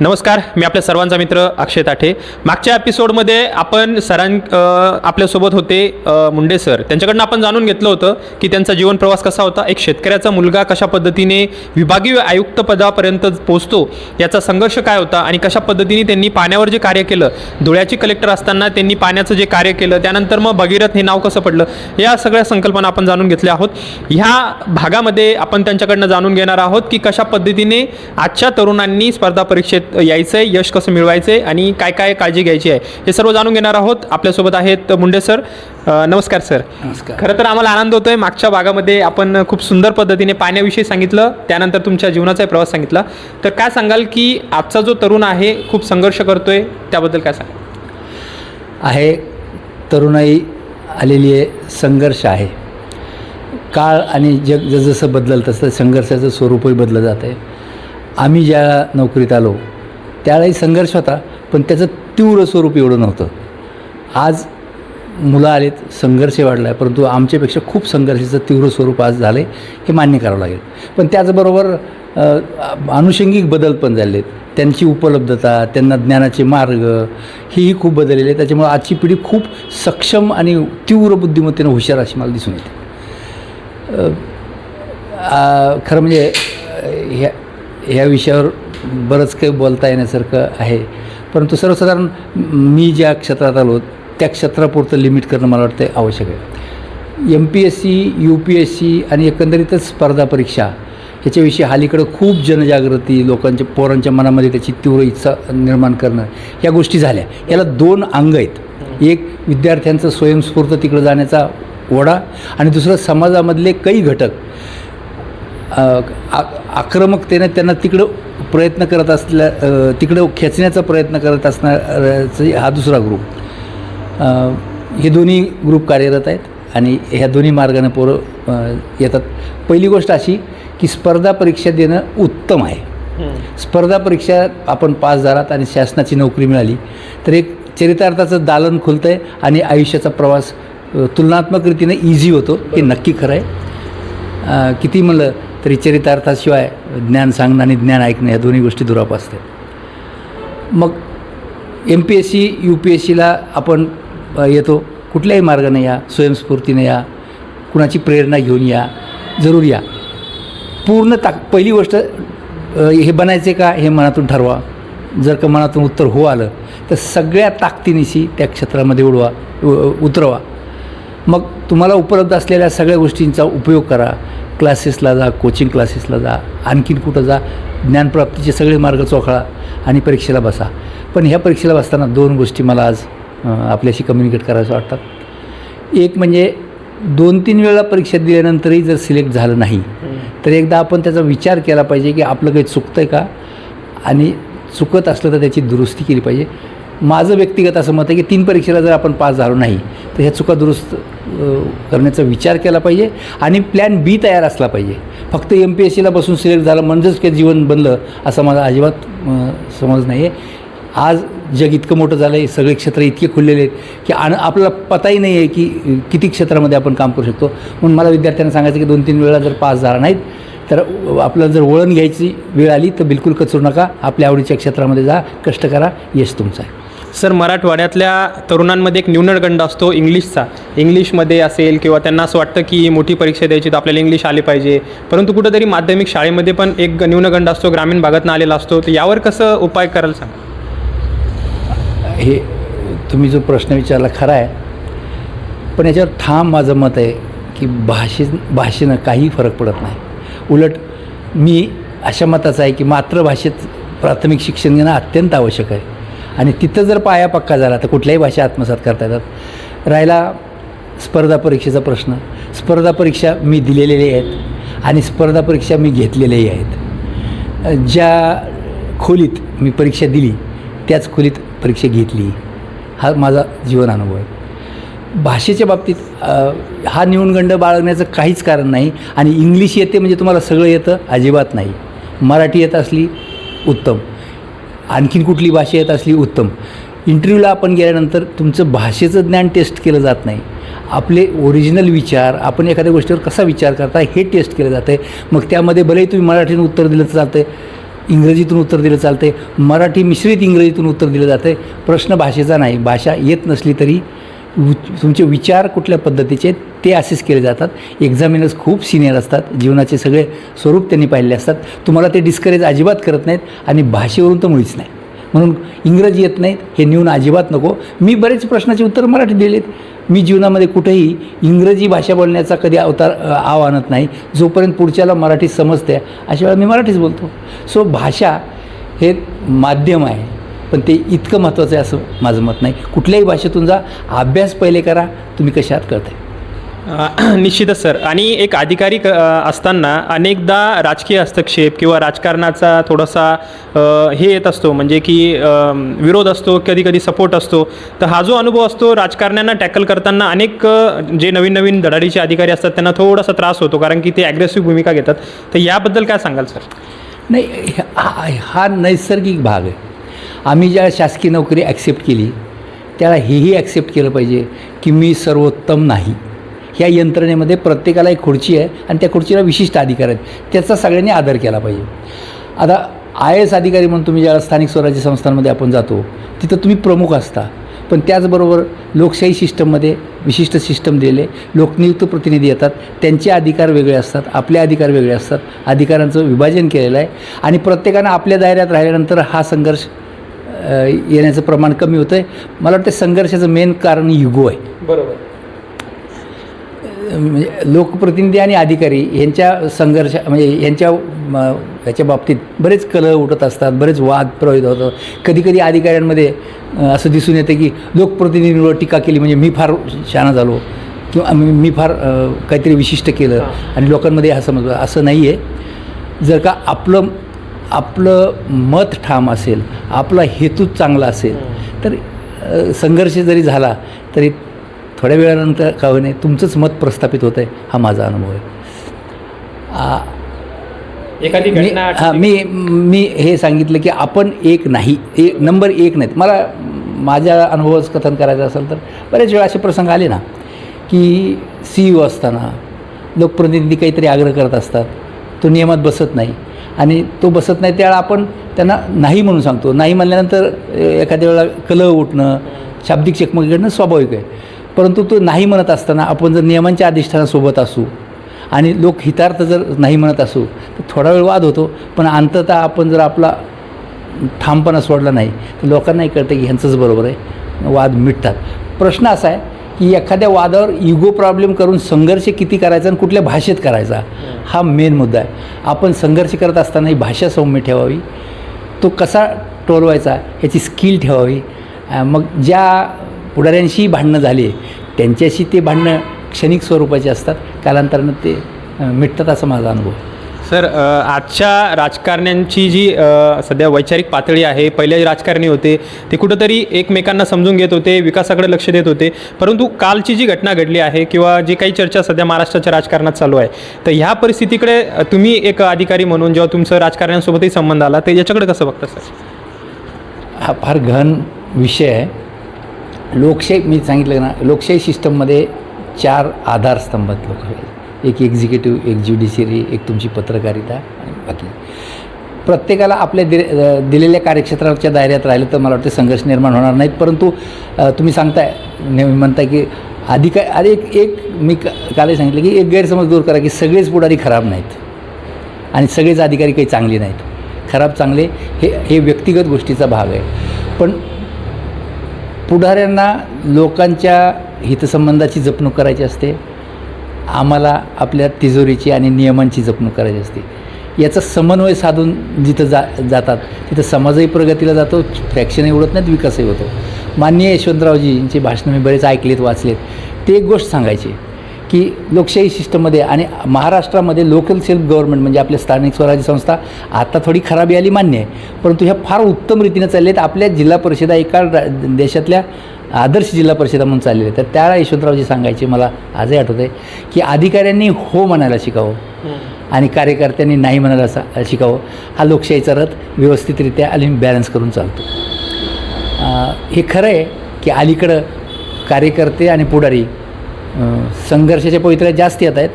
नमस्कार मी आपल्या सर्वांचा मित्र अक्षय ताठे. मागच्या एपिसोडमध्ये आपण सरां आपल्यासोबत होते मुंडे सर. त्यांच्याकडनं आपण जाणून घेतलं होतं की त्यांचा जीवन प्रवास कसा होता एक शेतकऱ्याचा मुलगा कशा पद्धतीने विभागीय आयुक्त पदापर्यंत पोहोचतो याचा संघर्ष काय होता आणि कशा पद्धतीने त्यांनी पाण्यावर जे कार्य केलं धुळ्याचे कलेक्टर असताना त्यांनी पाण्याचं जे कार्य केलं त्यानंतर मग भगीरथ हे नाव कसं पडलं या सगळ्या संकल्पना आपण जाणून घेतल्या आहोत. ह्या भागामध्ये आपण त्यांच्याकडनं जाणून घेणार आहोत की कशा पद्धतीने आजच्या तरुणांनी स्पर्धा परीक्षेत यायचं आहे यश कसं मिळवायचं आहे आणि काय काय काळजी घ्यायची आहे हे सर्व जाणून घेणार आहोत. आपल्यासोबत आहेत मुंडे सर. अ, नमस्कार सर. नमस्कार. खरं तर आम्हाला आनंद होतोय. मागच्या भागामध्ये आपण खूप सुंदर पद्धतीने पाण्याविषयी सांगितलं त्यानंतर तुमच्या जीवनाचा प्रवास सांगितला. तर काय सांगाल की आजचा जो तरुण आहे खूप संघर्ष करतोय त्याबद्दल काय सांगाल? आहे तरुणाई आलेली आहे संघर्ष आहे. काळ आणि जग जसजसं बदलल तसं संघर्षाचं स्वरूपही बदललं जात आहे आम्ही ज्या नोकरीत आलो त्यावेळी संघर्ष होता पण त्याचं तीव्र स्वरूप एवढं नव्हतं. आज मुलं आलेत संघर्ष वाढला आहे परंतु आमच्यापेक्षा खूप संघर्षाचं तीव्र स्वरूप आज झालं आहे हे मान्य करावं लागेल. पण त्याचबरोबर आनुषंगिक बदल पण झाले आहेत त्यांची उपलब्धता त्यांना ज्ञानाचे मार्ग हेही खूप बदललेले आहेत. त्याच्यामुळे आजची पिढी खूप सक्षम आणि तीव्र बुद्धिमत्तेनं हुशार अशी मला दिसून येते. खरं म्हणजे ह्या ह्या विषयावर बरंच काही बोलता येण्यासारखं आहे. परंतु सर्वसाधारण मी ज्या क्षेत्रात आलो त्या क्षेत्रापुरतं लिमिट करणं मला वाटतं आवश्यक आहे. M P S C U P S C आणि एकंदरीतच स्पर्धा परीक्षा ह्याच्याविषयी अलीकडं खूप जनजागृती लोकांच्या पोरांच्या मनामध्ये त्याची तीव्र इच्छा निर्माण करणं ह्या गोष्टी झाल्या. याला दोन अंग आहेत. एक विद्यार्थ्यांचं स्वयंस्फूर्त तिकडं जाण्याचा ओढा आणि दुसरं समाजामधले काही घटक. आ- आक्रमकतेने त्यांना तिकडं प्रयत्न करत असल्या तिकडं खेचण्याचा प्रयत्न करत असणारा हा दुसरा ग्रुप हे दोन्ही ग्रुप कार्यरत आहेत आणि ह्या दोन्ही मार्गाने पोरं येतात. पहिली गोष्ट अशी की स्पर्धा परीक्षा देणं उत्तम आहे. स्पर्धा परीक्षा आपण पास झालात आणि शासनाची नोकरी मिळाली तर एक चरितार्थाचं दालन खुलतं आहे आणि आयुष्याचा प्रवास तुलनात्मक रीतीने इझी होतो. हे नक्की खरं आहे. किती म्हणलं तरी चरितार्थाशिवाय ज्ञान सांगणं आणि ज्ञान ऐकणं या दोन्ही गोष्टी दुराप असतात. मग M P S C U P S सीला आपण येतो. कुठल्याही मार्गाने या स्वयंस्फूर्तीने या कुणाची प्रेरणा घेऊन या जरूर या. पूर्ण ताक पहिली गोष्ट हे बनायचे का हे मनातून ठरवा. जर का मनातून उत्तर हो आलं तर सगळ्या ताकदीनिशी त्या क्षेत्रामध्ये उडवा उ- उतरवा. मग तुम्हाला उपलब्ध असलेल्या सगळ्या गोष्टींचा उपयोग करा. क्लासेसला जा कोचिंग क्लासेसला जा आणखीन कुठं जा ज्ञानप्राप्तीचे सगळे मार्ग चोखळा आणि परीक्षेला बसा. पण ह्या परीक्षेला बसताना दोन गोष्टी मला आज आपल्याशी कम्युनिकेट करायचं वाटतात. एक म्हणजे दोन तीन वेळा परीक्षा दिल्यानंतरही जर सिलेक्ट झालं नाही तर एकदा आपण त्याचा विचार केला पाहिजे की आपलं काही चुकतं आहे का? आणि चुकत असलं तर त्याची दुरुस्ती केली पाहिजे. माझं व्यक्तिगत असं मत आहे की तीन परीक्षेला जर आपण पास झालो नाही तर ह्या चुका दुरुस्त करण्याचा विचार केला पाहिजे आणि प्लॅन बी तयार असला पाहिजे. फक्त एम पी एस सीला बसून सिलेक्ट झालं म्हणजेच काही जीवन बनलं असं माझा अजिबात समज नाही आहे आज जग इतकं मोठं झालं आहे सगळे क्षेत्र इतके खुललेले आहेत की आणि आपल्याला पताही नाही आहे की किती क्षेत्रामध्ये आपण काम करू शकतो. म्हणून मला विद्यार्थ्यांना सांगायचं की दोन तीन वेळा जर पास झाला नाहीत तर आपल्याला जर वळण घ्यायची वेळ आली तर बिलकुल कचरू नका. आपल्या आवडीच्या क्षेत्रामध्ये जा कष्ट करा. यश तुमचं आहे. सर मराठवाड्यातल्या तरुणांमध्ये एक न्यूनगंड असतो इंग्लिशचा. इंग्लिशमध्ये असेल किंवा त्यांना असं वाटतं की मोठी परीक्षा द्यायची तर आपल्याला इंग्लिश आले पाहिजे. परंतु कुठंतरी माध्यमिक शाळेमध्ये पण एक न्यूनगंड असतो ग्रामीण भागातनं आलेला असतो. तर यावर कसं उपाय कराल सांग? हे तुम्ही जो प्रश्न विचारला खरा आहे. पण याच्यावर ठाम माझं मत आहे की भाषे भाषेनं काही फरक पडत नाही. उलट मी अशा मताचा आहे की मातृभाषेत प्राथमिक शिक्षण घेणं अत्यंत आवश्यक आहे. आणि तिथं जर पाया पक्का झाला तर कुठल्याही भाषा आत्मसात करता येतात. राहिला स्पर्धा परीक्षेचा प्रश्न. स्पर्धा परीक्षा मी दिलेलेही आहेत आणि स्पर्धा परीक्षा मी घेतलेल्याही आहेत. ज्या खोलीत मी परीक्षा दिली त्याच खोलीत परीक्षा घेतली. हा माझा जीवन अनुभव आहे. भाषेच्या बाबतीत हा न्यूनगंड बाळगण्याचं काहीच कारण नाही आणि इंग्लिश येते म्हणजे तुम्हाला सगळं येतं अजिबात नाही. मराठी येत असली उत्तम. आणखीन कुठली भाषा येत असली उत्तम. इंटरव्ह्यूला आपण गेल्यानंतर तुमचं भाषेचं ज्ञान टेस्ट केलं जात नाही. आपले ओरिजिनल विचार आपण एखाद्या गोष्टीवर कसा विचार करता हे टेस्ट केलं जातं आहे मग त्यामध्ये भलेही तुम्ही मराठीनं उत्तर दिलं चालतं आहे इंग्रजीतून उत्तर दिलं चालते मराठी मिश्रित इंग्रजीतून उत्तर दिलं जातं प्रश्न भाषेचा नाही भाषा येत नसली तरी तुमचे विचार कुठल्या पद्धतीचे ते असेच केले जातात. एक्झामिनर्स खूप सिनियर असतात. जीवनाचे सगळे स्वरूप त्यांनी पाहिले असतात. तुम्हाला ते डिस्करेज अजिबात करत नाहीत आणि भाषेवरून तर मुळीच नाही. म्हणून इंग्रजी येत नाहीत हे नेऊन अजिबात नको. मी बरेच प्रश्नाचे उत्तर मराठी दिलेत. मी जीवनामध्ये कुठेही इंग्रजी भाषा बोलण्याचा कधी अवतार आव आणत नाही. जोपर्यंत पुढच्याला मराठी समजते अशा वेळा मी मराठीच बोलतो. सो भाषा हे माध्यम आहे. पण ते इतकं महत्त्वाचं आहे असं माझं मत नाही. कुठल्याही भाषेतून जा अभ्यास पहिले करा तुम्ही कशात करताय निश्चितच सर. आणि एक अधिकारी असताना अनेकदा राजकीय हस्तक्षेप किंवा राजकारणाचा थोडासा हे येत असतो. म्हणजे की विरोध असतो कधी कधी सपोर्ट असतो. तर हा जो अनुभव असतो राजकारण्यांना टॅकल करताना अनेक जे नवीन नवीन धडाडीचे अधिकारी असतात त्यांना थोडासा त्रास होतो कारण की ते ॲग्रेसिव्ह भूमिका घेतात. तर याबद्दल काय सांगाल सर? नाही हा हा नैसर्गिक भाग आहे. आम्ही ज्या शासकीय नोकरी ॲक्सेप्ट केली त्याला हेही ॲक्सेप्ट केलं पाहिजे की मी सर्वोत्तम नाही. ह्या यंत्रणेमध्ये प्रत्येकाला एक खुर्ची आहे आणि त्या खुर्चीला विशिष्ट अधिकार आहेत. त्याचा सगळ्यांनी आदर केला पाहिजे. आता आय एस अधिकारी म्हणून तुम्ही ज्या स्थानिक स्वराज्य संस्थांमध्ये आपण जातो तिथं तुम्ही प्रमुख असता. पण त्याचबरोबर लोकशाही सिस्टममध्ये विशिष्ट सिस्टम दिलेले लोकनियुक्त प्रतिनिधी येतात त्यांचे अधिकार वेगळे असतात आपले अधिकार वेगळे असतात अधिकारांचं विभाजन केलेलं आहे. आणि प्रत्येकानं आपल्या दायऱ्यात राहिल्यानंतर हा संघर्ष येण्याचं प्रमाण कमी होतं आहे मला वाटतं संघर्षाचं मेन कारण युगो आहे. बरोबर. म्हणजे लोकप्रतिनिधी आणि अधिकारी यांच्या संघर्ष म्हणजे यांच्या म, याच्या बाबतीत बरेच कलह उठत असतात बरेच वाद प्रभावित होतात. कधीकधी अधिकाऱ्यांमध्ये असं दिसून येतं की लोकप्रतिनिधींवर टीका केली म्हणजे मी फार शहाणा झालो किंवा मी फार काहीतरी विशिष्ट केलं आणि लोकांमध्ये हा समज असं नाही आहे जर का आपलं आपलं मत ठाम असेल आपला हेतू चांगला असेल तर संघर्ष जरी झाला तरी थोड्या वेळानंतर का होईने तुमचंच मत प्रस्थापित होतं आहे हा माझा अनुभव आहे. आ, एखादी मी हां मी मी हे सांगितलं की आपण एक नाही एक नंबर एक नाहीत. मला माझ्या अनुभवाचं कथन करायचं असेल तर बरेच वेळा असे प्रसंग आले ना की सी यू असताना लोकप्रतिनिधी काहीतरी आग्रह करत असतात तो नियमात बसत नाही आणि तो बसत नाही त्यावेळेला आपण त्यांना नाही म्हणून सांगतो. नाही म्हणल्यानंतर एखाद्या वेळेला कलह उठणं शाब्दिक चकमक घडणं स्वाभाविक आहे. परंतु तो नाही म्हणत असताना आपण जर नियमांच्या अधिष्ठानासोबत असू आणि लोक हितार्थ जर नाही म्हणत असू तर थोडा वेळ वाद होतो. पण अंततः आपण जर आपला ठामपणा सोडला नाही तर लोकांनाही कळतं की ह्यांचंच बरोबर आहे. वाद मिटतात. प्रश्न असा आहे की एखाद्या वादावर इगो प्रॉब्लेम करून संघर्ष किती करायचा आणि कुठल्या भाषेत करायचा हा मेन मुद्दा आहे. आपण संघर्ष करत असताना ही भाषा सौम्य ठेवावी तो कसा टोलवायचा ह्याची स्किल ठेवावी. मग ज्या पुढाऱ्यांशी भांडणं झाली त्यांच्याशी ते भांडणं क्षणिक स्वरूपाचे असतात कालांतरानं ते मिटतात असा माझा अनुभव. सर आजच्या राजकारण्यांची जी सध्या वैचारिक पातळी आहे पहिले राजकारणी होते ते कुठंतरी एकमेकांना समजून घेत होते विकासाकडे लक्ष देत होते. परंतु कालची जी घटना घडली आहे किंवा जी काही चर्चा सध्या महाराष्ट्राच्या राजकारणात चालू आहे तर ह्या परिस्थितीकडे तुम्ही एक अधिकारी म्हणून जेव्हा तुमचं राजकारण्यांसोबतही संबंध आला तर याच्याकडे कसं बघता सर? हा फार घन विषय आहे. लोकशाही मी सांगितलं ना लोकशाही सिस्टममध्ये चार आधारस्तंभ आहेत एक एक्झिक्युटिव्ह एक ज्युडिशियरी एक तुमची पत्रकारिता आणि बाकी. प्रत्येकाला आपल्या दि दिलेल्या कार्यक्षेत्राच्या दायऱ्यात राहिलं तर मला वाटतं संघर्ष निर्माण होणार नाहीत. परंतु तुम्ही सांगताय नेहमी म्हणताय की अधिकार अरे एक एक मी कालही सांगितलं की एक गैरसमज दूर करा की सगळेच पुढारी खराब नाहीत. आणि सगळेच अधिकारी काही चांगले नाहीत. खराब चांगले हे हे व्यक्तिगत गोष्टीचा भाग आहे. पण पुढाऱ्यांना लोकांच्या हितसंबंधाची जपणूक करायची असते. आम्हाला आपल्या तिजोरीची आणि नियमांची जपणूक करायची असते. याचा समन्वय साधून जिथं जा जातात तिथं समाजही प्रगतीला जातो फ्रॅक्शनही उडत नाहीत विकासही होतो. माननीय यशवंतरावजींची भाषणं मी बरेच ऐकलेत वाचलेत. ते एक गोष्ट सांगायची की लोकशाही सिस्टममध्ये आणि महाराष्ट्रामध्ये लोकल सेल्फ गव्हर्नमेंट म्हणजे आपल्या स्थानिक स्वराज्य संस्था आता थोडी खराबी आली मान्य आहे परंतु ह्या फार उत्तम रीतीनं चालल्या आहेत आपल्या जिल्हा परिषदा एका रा- देशातल्या आदर्श जिल्हा परिषदा म्हणून चाललेल्या आहेत. तर त्यावेळेला यशवंतरावजी सांगायचे मला आजही आठवत आहे की अधिकाऱ्यांनी हो म्हणायला शिकावं. आणि कार्यकर्त्यांनी नाही म्हणायला सा- शिकावं. हा लोकशाहीचा रथ व्यवस्थितरित्या आणि बॅलन्स करून चालतो. हे खरं आहे की अलीकडं कार्यकर्ते आणि पुढारी संघर्षाच्या पवित्र्यात जास्त येत आहेत.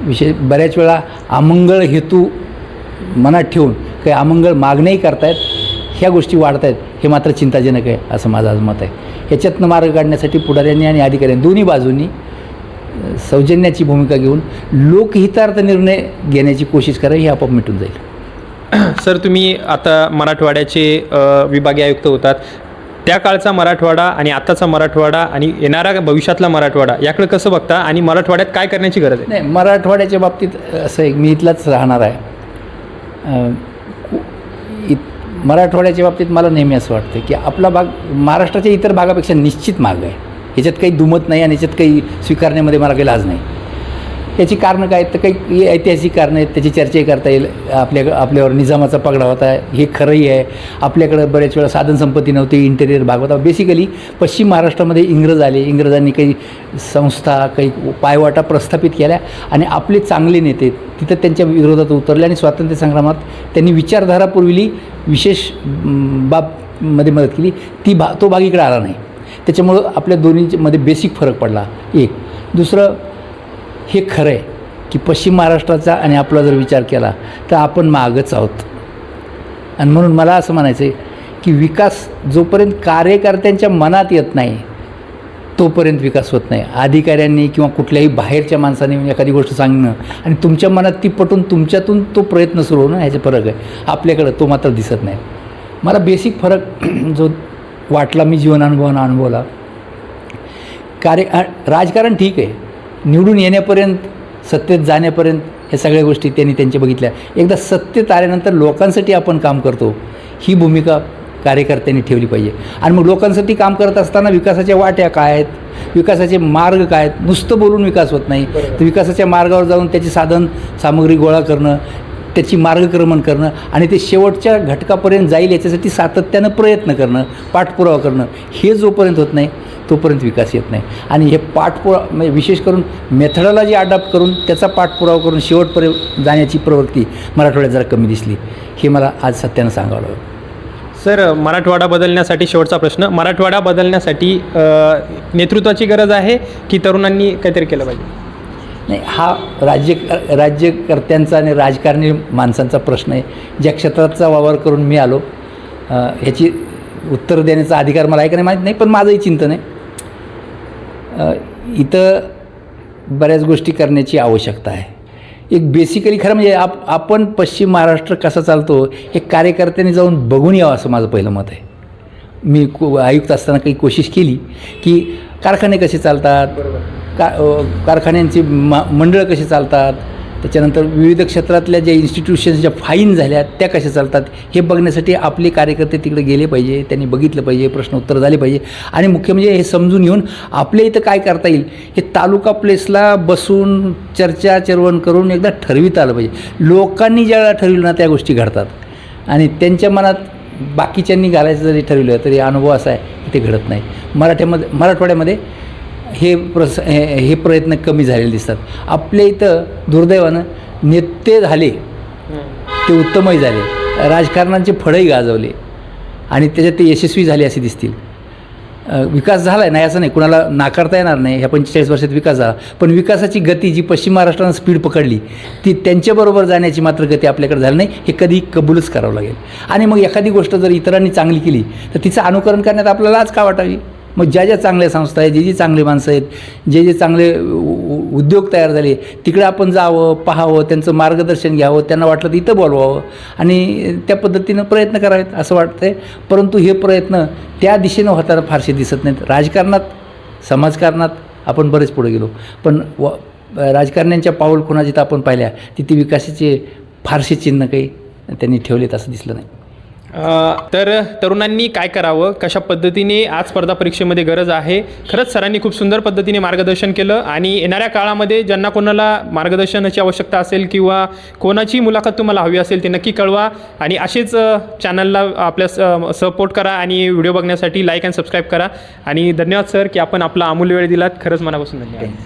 विशेष बऱ्याच वेळा अमंगळ हेतू मनात ठेवून काही अमंगळ मागण्याही करतायत. ह्या गोष्टी वाढत आहेत हे मात्र चिंताजनक आहे असं माझं आज मत आहे. ह्याच्यातनं मार्ग काढण्यासाठी पुढाऱ्यांनी आणि अधिकाऱ्यांनी दोन्ही बाजूंनी सौजन्याची भूमिका घेऊन लोकहितार्थ निर्णय घेण्याची कोशिश करा ही आपोआप मिटून जाईल. सर तुम्ही आता मराठवाड्याचे विभागीय आयुक्त होतात. त्या काळचा मराठवाडा आणि आताचा मराठवाडा आणि येणारा भविष्यातला मराठवाडा याकडे कसं बघता आणि मराठवाड्यात काय करण्याची गरज आहे? नाही मराठवाड्याच्या बाबतीत असं एक मी इथलाच राहणार आहे. मराठवाड्याच्या बाबतीत मला नेहमी असं वाटतं की आपला भाग महाराष्ट्राच्या इतर भागापेक्षा निश्चित माग आहे. ह्याच्यात काही दुमत नाही आणि याच्यात काही स्वीकारण्यामध्ये मला काही लाज नाही. याची कारणं काय आहेत? तर काही ऐतिहासिक कारणं आहेत. त्याची चर्चाही करता येईल. आपल्या आपल्यावर निजामाचा पगडा होता. हे खरंही आहे. आपल्याकडं बऱ्याच वेळा साधनसंपत्ती नव्हती. इंटेरियर भाग होता. बेसिकली पश्चिम महाराष्ट्रामध्ये इंग्रज आले. इंग्रजांनी काही संस्था काही पायवाटा प्रस्थापित केल्या आणि आपले चांगले नेते तिथं त्यांच्या विरोधात उतरले आणि स्वातंत्र्य संग्रामात त्यांनी विचारधारा पुरविली. विशेष बाबमध्ये मदत केली. ती भा तो भाग इकडे आला नाही. त्याच्यामुळं आपल्या दोन्हीमध्ये बेसिक फरक पडला. एक. दुसरं हे खरं आहे की पश्चिम महाराष्ट्राचा आणि आपला जर विचार केला तर आपण मागच आहोत. आणि म्हणून मला असं म्हणायचं आहे की विकास जोपर्यंत कार्यकर्त्यांच्या मनात येत नाही तोपर्यंत विकास होत नाही. अधिकाऱ्यांनी किंवा कुठल्याही बाहेरच्या माणसाने एखादी गोष्ट सांगणं आणि तुमच्या मनात ती पटून तुमच्यातून तो प्रयत्न सुरू होणं ह्याचे फरक आहे. आपल्याकडं तो मात्र दिसत नाही. मला बेसिक फरक जो वाटला मी जीवन अनुभवानं अनुभवला कार्य राजकारण ठीक आहे. निवडून येण्यापर्यंत सत्तेत जाण्यापर्यंत ह्या सगळ्या गोष्टी त्यांनी त्यांच्या बघितल्या. एकदा सत्तेत आल्यानंतर लोकांसाठी आपण काम करतो. ही भूमिका कार्यकर्त्यांनी ठेवली पाहिजे. आणि मग लोकांसाठी काम करत असताना विकासाच्या वाट्या काय आहेत? विकासाचे मार्ग काय आहेत? नुसतं बोलून विकास होत नाही. तर विकासाच्या मार्गावर जाऊन त्याची साधन सामग्री गोळा करणं त्याची मार्गक्रमण करणं आणि ते शेवटच्या घटकापर्यंत जाईल याच्यासाठी सातत्यानं प्रयत्न करणं पाठपुरावा करणं हे जोपर्यंत होत नाही तोपर्यंत विकास येत नाही. आणि हे पाठपुरा म्हणजे विशेष करून मेथडॉलॉजी अडॉप्ट करून त्याचा पाठपुरावा करून शेवटपर्यंत जाण्याची प्रवृत्ती मराठवाड्यात जरा कमी दिसली. हे मला आज सत्यानं सांगावं लागलं. सर मराठवाडा बदलण्यासाठी शेवटचा प्रश्न. मराठवाडा बदलण्यासाठी नेतृत्वाची गरज आहे की तरुणांनी काहीतरी केलं पाहिजे? नाही हा राज्य राज्यकर्त्यांचा आणि राजकारणी माणसांचा प्रश्न आहे. ज्या क्षेत्राचा वावर करून मी आलो ह्याची उत्तर देण्याचा अधिकार मला आहे का नाही माहीत नाही पण माझंही चिंतन आहे. इथं बऱ्याच गोष्टी करण्याची आवश्यकता आहे. एक बेसिकली खरं म्हणजे आप आपण पश्चिम महाराष्ट्र कसा चालतो हे कार्यकर्त्यांनी जाऊन बघून यावं असं माझं पहिलं मत आहे. मी को आयुक्त असताना काही कोशिश केली की कारखाने कसे चालतात का कारखान्यांची मा मंडळं कशी चालतात त्याच्यानंतर विविध क्षेत्रातल्या ज्या इन्स्टिट्यूशन्स ज्या फाईन झाल्या त्या कशा चालतात हे बघण्यासाठी आपले कार्यकर्ते तिकडे गेले पाहिजे त्यांनी बघितलं पाहिजे प्रश्न उत्तर झाले पाहिजे. आणि मुख्य म्हणजे हे समजून घेऊन आपल्या इथं काय करता येईल हे तालुका प्लेसला बसून चर्चा चर्वण करून एकदा ठरविता आलं पाहिजे. लोकांनी ज्या ठरविलं ना त्या गोष्टी घडतात. आणि त्यांच्या मनात बाकीच्यांनी घालायचं जरी ठरवलं तरी अनुभव असा आहे की ते घडत नाही. मराठ्यामध्ये मराठवाड्यामध्ये हे प्रस हे हे प्रयत्न कमी झालेले दिसतात. आपल्या इथं दुर्दैवानं नेते झाले. ते उत्तमही झाले. राजकारणांचे फळंही गाजवले. आणि त्याच्यात ते यशस्वी झाले असे दिसतील. विकास झाला आहे नाही असं नाही. कुणाला नाकारता येणार नाही. ह्या पंचेचाळीस वर्षात विकास झाला. पण विकासाची गती जी पश्चिम महाराष्ट्रानं स्पीड पकडली ती त्यांच्याबरोबर जाण्याची मात्र गती आपल्याकडे झाली नाही. हे कधी कबूलच करावं लागेल. आणि मग एखादी गोष्ट जर इतरांनी चांगली केली तर तिचं अनुकरण करण्यात आपल्याला आज का वाटावी? मग ज्या ज्या चांगल्या संस्था आहेत जे जे चांगले माणसं आहेत जे जे चांगले उ- उद्योग तयार झाले तिकडे आपण जावं पाहावं त्यांचं मार्गदर्शन घ्यावं त्यांना वाटलं तर इथं बोलवावं आणि त्या पद्धतीनं प्रयत्न करावेत असं वाटतंय. परंतु हे प्रयत्न त्या दिशेनं होताना फारसे दिसत नाहीत. राजकारणात समाजकारणात आपण बरेच पुढे गेलो. पण व राजकारण्यांच्या पाऊल खुणा जिथं आपण पाहिल्या तिथे विकासाचे फारसे चिन्ह काही त्यांनी ठेवलेत असं दिसलं नाही. तर तरुणांनी काय करावं? कशा पद्धतीने आज स्पर्धा परीक्षेमध्ये गरज आहे? खरंच सरांनी खूप सुंदर पद्धतीने मार्गदर्शन केलं आणि येणाऱ्या काळामध्ये ज्यांना कोणाला मार्गदर्शनाची आवश्यकता असेल किंवा कोणाची मुलाखत तुम्हाला हवी असेल ते नक्की कळवा आणि असेच चॅनलला आपल्या सपोर्ट करा आणि व्हिडिओ बघण्यासाठी लाईक अँड सबस्क्राईब करा. आणि धन्यवाद सर की आपण आपला अमूल्य वेळ दिलात. खरंच मनापासून धन्यवाद.